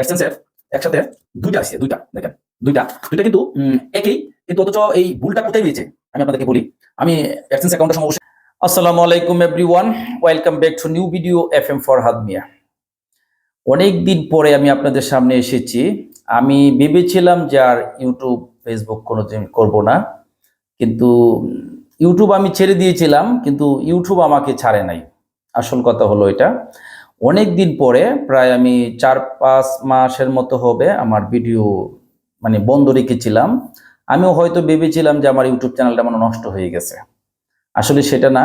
এক্সচেঞ্জের একসাথে দুইটা দুইটা, দেখেন, দুইটা। দুইটা কিন্তু এই ভুলটা কোথায় আমি আপনাদেরকে বলি। আমি এক্সচেঞ্জ অ্যাকাউন্টের আসসালামু আলাইকুম welcome back to new video F M অনেক দিন পরে আমি আপনাদের সামনে এসেছি। আমি ভেবেছিলাম যে আর ইউটিউব ফেসবুক কোনোদিন করব না। কিন্তু ইউটিউব আমি ছেড়ে দিয়েছিলাম, কিন্তু ইউটিউব আমাকে ছাড়ে নাই। আসল কথা হলো এটা। অনেক দিন পরে, প্রায় আমি চার পাঁচ মাসের মতো হবে আমার ভিডিও মানে বন্ধ রেখেছিলাম। আমিও হয়তো ভেবেছিলাম যে আমার ইউটিউব চ্যানেলটা মানে নষ্ট হয়ে গেছে। আসলে সেটা না।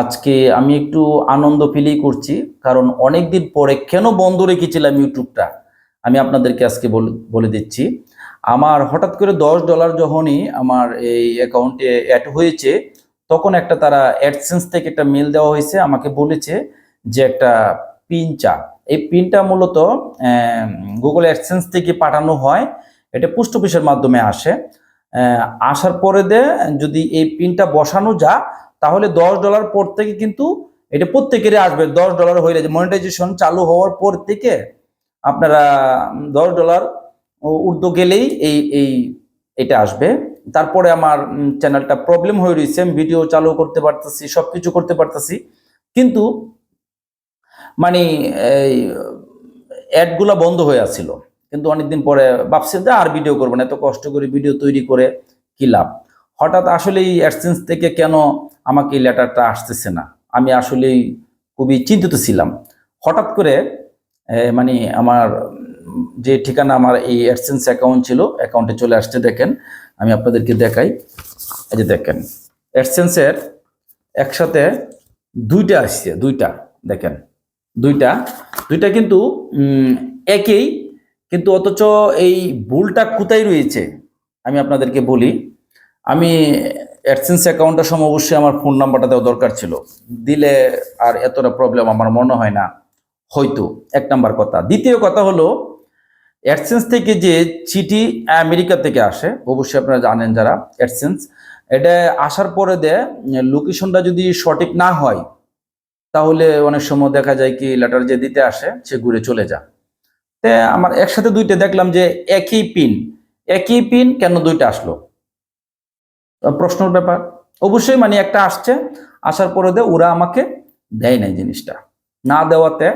আজকে আমি একটু আনন্দ ফিলই করছি, কারণ অনেক দিন পরে কেন বন্ধ রেখেছিলাম ইউটিউবটা? আমি আপনাদেরকে আজকে বলে দিচ্ছি। আমার হঠাৎ করে দশ ডলার যখনই আমার এই অ্যাকাউন্টে অ্যাড হয়েছে, তখন একটা তারা অ্যাডসেন্স থেকে একটা মেল দেওয়া হয়েছে, আমাকে বলেছে যে একটা পিন চা এই পিনটা মূলত গুগল অ্যাডসেন্স থেকে পাঠানো হয়। এটা পোস্ট অফিসের মাধ্যমে আসে। আসার পরে দে যদি এই পিনটা বসানো যা তাহলে দশ ডলার পর থেকে কিন্তু এটা প্রত্যেকেরই আসবে। দশ ডলার হয়ে যে মনিটাইজেশন চালু হওয়ার পর থেকে আপনারা দশ ডলার উর্দু গেলেই এই এই, এটা আসবে। তারপরে আমার চ্যানেলটা প্রবলেম হয়ে রয়েছে ভিডিও চালু করতে পারতেছি সব কিছু করতে পারতেছি। কিন্তু মানে এই, অ্যাডগুলা বন্ধ হয়ে আছিল কিন্তু অনেকদিন পরে ভাবছি যে আর ভিডিও করব না, এত কষ্ট করে ভিডিও তৈরি করে কি লাভ? হঠাৎ আসলে এই অ্যাডসেন্স থেকে কেন আমাকে এই লেটারটা আসতেছে না? আমি আসলেই খুবই চিন্তিত ছিলাম। হঠাৎ করে মানে আমার যে ঠিকানা আমার এই অ্যাডসেন্স অ্যাকাউন্ট ছিল, অ্যাকাউন্টে চলে আসতে দেখেন, আমি আপনাদেরকে দেখাই। এই যে দেখেন, অ্যাডসেন্সের একসাথে দুইটা আসছে, দুইটা, দেখেন। দুইটা দুইটা কিন্তু একই, কিন্তু অথচ এই ভুলটা কোথায় রয়েছে? আমি আপনাদেরকে বলি, আমি অ্যাডসেন্স অ্যাকাউন্টের সময় অবশ্যই আমার ফোন নাম্বারটা দেওয়া দরকার ছিল। দিলে আর এতটা প্রবলেম আমার মনে হয় না। হয়তো, এক নাম্বার কথা। দ্বিতীয় কথা হলো, অ্যাডসেন্স থেকে যে চিঠি আমেরিকা থেকে আসে, অবশ্যই আপনারা জানেন যারা অ্যাডসেন্স, এটা আসার পরে দেয় লোকেশনটা যদি সঠিক না হয় তাহলে অনেক সময় দেখা যায় কি লেটার যে দিতে আসে, সে ঘুরে চলে যা তে আমার একসাথে দুইটা দেখলাম যে একই পিন একই পিন কেন দুইটা আসলো? প্রশ্নর ব্যাপার। অবশ্যই মানে একটা আসছে, আসার পরে দে ওরা আমাকে দেয় নাই জিনিসটা। না দেওয়াতে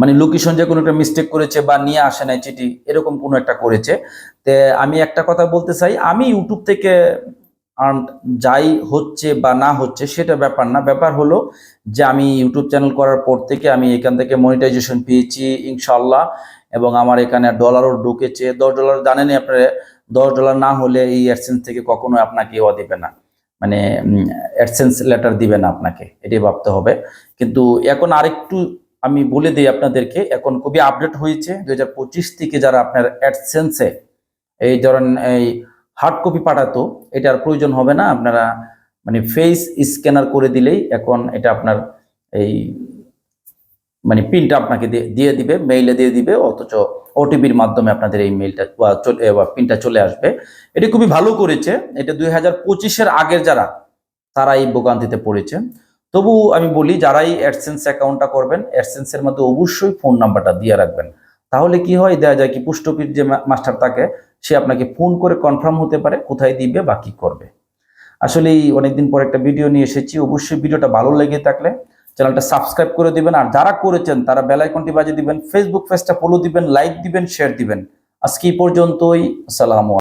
মানে লোকেশন যে কোনো একটা মিস্টেক করেছে বা নিয়ে আসে নাই চিঠি, এরকম কোনো একটা করেছে। তে আমি একটা কথা বলতে চাই, আমি ইউটিউব থেকে আর্ন যাই হচ্ছে বা না হচ্ছে সেটা ব্যাপার না। ব্যাপার হলো যে আমি ইউটিউব চ্যানেল করার পর থেকে আমি এখান থেকে মনিটাইজেশন পেয়েছি ইনশাল্লাহ এবং আমার এখানে ডলারও ঢুকেছে। দশ ডলার জানেনই আপনারা, দশ ডলার না হলে এই অ্যাডসেন্স থেকে কখনো আপনাকে ইয়া দিবে না। মানে অ্যাডসেন্স লেটার দিবে না আপনাকে, এটাই ভাবতে হবে। কিন্তু এখন আরেকটু আমি বলে দিই আপনাদেরকে, এখন খুবই আপডেট হয়েছে। দু হাজার পঁচিশ থেকে যারা আপনার অ্যাডসেন্সে এই ধরেন এই হার্ড কপি পাঠাতো, এটার প্রয়োজন হবে না, আপনারা মানে ফেস স্ক্যানার করে দিলেই এখন এটা আপনার এই মানে পিনটা আপনাকে দিয়ে- দিবে মেইলে দিয়ে দিবে, অথচ ওটিপির মাধ্যমে আপনাদের এই মেইলটা বা পিনটা চলে আসবে। এটা খুবই ভালো করেছে, এটা দুই হাজার পঁচিশের আগের যারা তারা এই ভোগান্তিতে পড়েছে। তবু আমি বলি, যারাই অ্যাডসেন্স অ্যাকাউন্টটা করবেন অ্যাডসেন্সের মধ্যে অবশ্যই ফোন নাম্বারটা দিয়ে রাখবেন। তাহলে কি হয়? দেয়া যায় কি পুষ্টপীর যে মাস্টার তাকে, সে আপনাকে ফোন করে কনফার্ম হতে পারে কোথায় দিবে বা কি করবে। আসলে এই অনেকদিন পর একটা ভিডিও নিয়ে এসেছি, অবশ্যই ভিডিওটা ভালো লেগে থাকলে চ্যানেলটা সাবস্ক্রাইব করে দিবেন, আর যারা করেছেন তারা বেল আইকনটি বাজিয়ে দিবেন ফেসবুক পেজটা ফলো দিবেন লাইক দিবেন শেয়ার দিবেন। আজকে এই পর্যন্তই, আসসালামু